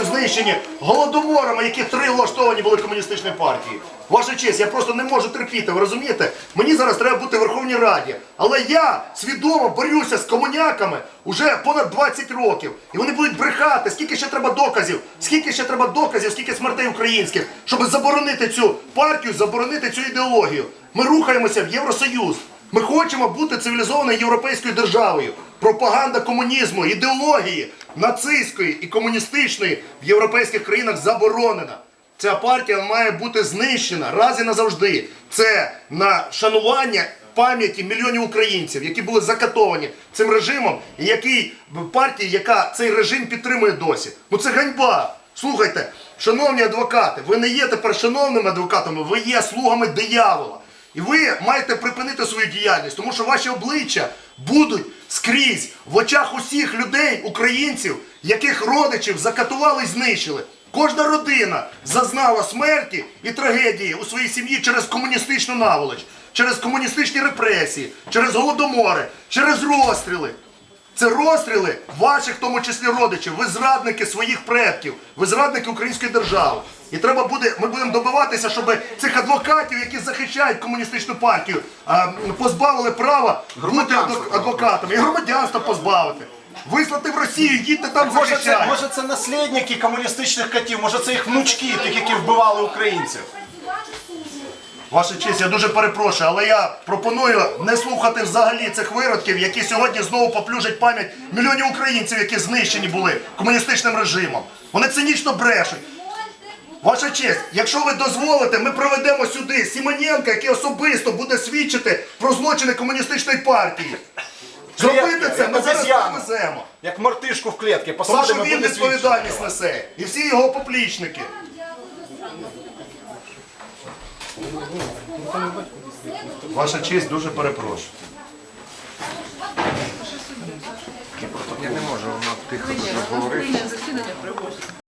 українців знищені голодоморами, які три влаштовані були комуністичної партії. Ваша честь, я просто не можу терпіти, ви розумієте? Мені зараз треба бути в Верховній Раді. Але я свідомо борюся з комуняками уже понад 20 років. І вони будуть брехати, скільки ще треба доказів, скільки ще треба доказів, скільки смертей українських, щоб заборонити цю партію, заборонити цю ідеологію. Ми рухаємося в Євросоюз. Ми хочемо бути цивілізованою європейською державою. Пропаганда комунізму, ідеології нацистської і комуністичної в європейських країнах заборонена. Ця партія має бути знищена раз і назавжди. Це на шанування пам'яті мільйонів українців, які були закатовані цим режимом, і який партії, яка цей режим підтримує досі. Ну це ганьба. Слухайте, шановні адвокати, ви не є тепер шановними адвокатами, ви є слугами диявола. І ви маєте припинити свою діяльність, тому що ваші обличчя будуть скрізь в очах усіх людей, українців, яких родичів закатували і знищили. Кожна родина зазнала смерті і трагедії у своїй сім'ї через комуністичну наволоч, через комуністичні репресії, через голодомори, через розстріли. Це розстріли ваших, в тому числі родичів. Ви зрадники своїх предків, ви зрадники української держави. І треба буде, ми будемо добиватися, щоб цих адвокатів, які захищають комуністичну партію, позбавили права бути адвокатами і громадянства позбавити. Вислати в Росію, їдьте там це, може це наслідники комуністичних котів, може це їх внучки, тих, які вбивали українців. Ваша честь, я дуже перепрошую, але я пропоную не слухати взагалі цих виродків, які сьогодні знову поплюжать пам'ять мільйонів українців, які знищені були комуністичним режимом. Вони цинічно брешуть. Ваша честь, якщо ви дозволите, ми проведемо сюди Сімоненка, який особисто буде свідчити про злочини комуністичної партії. Зробити це ми зараз провеземо. Як мартишку в клітки, Тому посадимо що він буде свідчити. відповідальність несе. І всі його поплічники. Ваша честь, дуже перепрошую. Я не можу, вона тихо говорити.